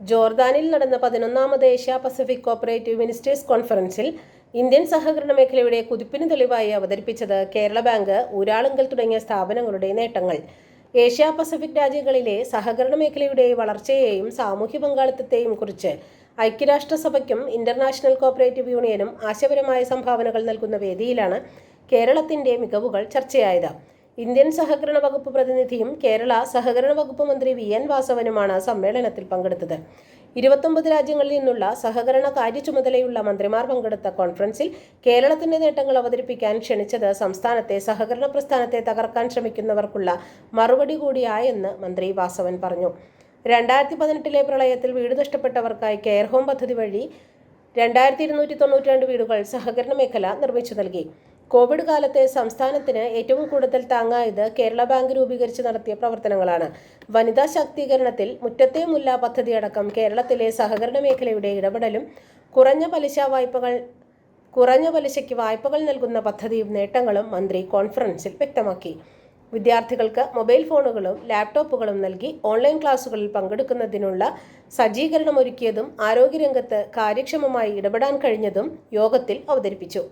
ജോർദാനിൽ നടന്ന പതിനൊന്നാമത് Asia Pacific cooperative ministers കോൺഫറൻസിൽ ഇന്ത്യൻ സഹകരണ മേഖലയുടെ കുതിപ്പിന് തെളിവായി അവതരിപ്പിച്ചത് കേരള ബാങ്ക് ഊരാളുങ്കൽ തുടങ്ങിയ സ്ഥാപനങ്ങളുടെ നേട്ടങ്ങൾ. ഏഷ്യ പസഫിക് രാജ്യങ്ങളിലെ സഹകരണ മേഖലയുടെ വളർച്ചയെയും സാമൂഹ്യ പങ്കാളിത്തത്തെയും കുറിച്ച് ഐക്യരാഷ്ട്രസഭയ്ക്കും ഇന്റർനാഷണൽ കോപ്പറേറ്റീവ് യൂണിയനും ആശയപരമായ സംഭാവനകൾ നൽകുന്ന വേദിയിലാണ് കേരളത്തിന്റെ മികവുകൾ ചർച്ചയായത്. ഇന്ത്യൻ സഹകരണ വകുപ്പ് പ്രതിനിധിയും കേരള സഹകരണ വകുപ്പ് മന്ത്രി വി എൻ വാസവനുമാണ് സമ്മേളനത്തിൽ പങ്കെടുത്തത്. ഇരുപത്തൊമ്പത് രാജ്യങ്ങളിൽ നിന്നുള്ള സഹകരണ കാര്യചുമതലയുള്ള മന്ത്രിമാർ പങ്കെടുത്ത കോൺഫറൻസിൽ കേരളത്തിന്റെ നേട്ടങ്ങൾ അവതരിപ്പിക്കാൻ ക്ഷണിച്ചത് സംസ്ഥാനത്തെ സഹകരണ പ്രസ്ഥാനത്തെ തകർക്കാൻ ശ്രമിക്കുന്നവർക്കുള്ള മറുപടി കൂടിയായെന്ന് മന്ത്രി വാസവൻ പറഞ്ഞു. രണ്ടായിരത്തി പതിനെട്ടിലെ പ്രളയത്തിൽ വീട് നഷ്ടപ്പെട്ടവർക്കായി കെയർ ഹോം പദ്ധതി വഴി രണ്ടായിരത്തി ഇരുന്നൂറ്റി തൊണ്ണൂറ്റി വീടുകൾ സഹകരണ മേഖല നിർമ്മിച്ചു നൽകി. കോവിഡ് കാലത്തെ സംസ്ഥാനത്തിന് ഏറ്റവും കൂടുതൽ താങ്ങായത് കേരള ബാങ്ക് രൂപീകരിച്ച് നടത്തിയ പ്രവർത്തനങ്ങളാണ്. വനിതാ ശാക്തീകരണത്തിൽ മുറ്റത്തെ മുല്ല പദ്ധതിയടക്കം കേരളത്തിലെ സഹകരണ മേഖലയുടെ ഇടപെടലും കുറഞ്ഞ പലിശ വായ്പകൾ കുറഞ്ഞ പലിശയ്ക്ക് വായ്പകൾ നൽകുന്ന പദ്ധതിയും നേട്ടങ്ങളും മന്ത്രി കോൺഫറൻസിൽ വ്യക്തമാക്കി. വിദ്യാർത്ഥികൾക്ക് മൊബൈൽ ഫോണുകളും ലാപ്ടോപ്പുകളും നൽകി ഓൺലൈൻ ക്ലാസുകളിൽ പങ്കെടുക്കുന്നതിനുള്ള സജ്ജീകരണമൊരുക്കിയതും ആരോഗ്യരംഗത്ത് കാര്യക്ഷമമായി ഇടപെടാൻ കഴിഞ്ഞതും യോഗത്തിൽ അവതരിപ്പിച്ചു.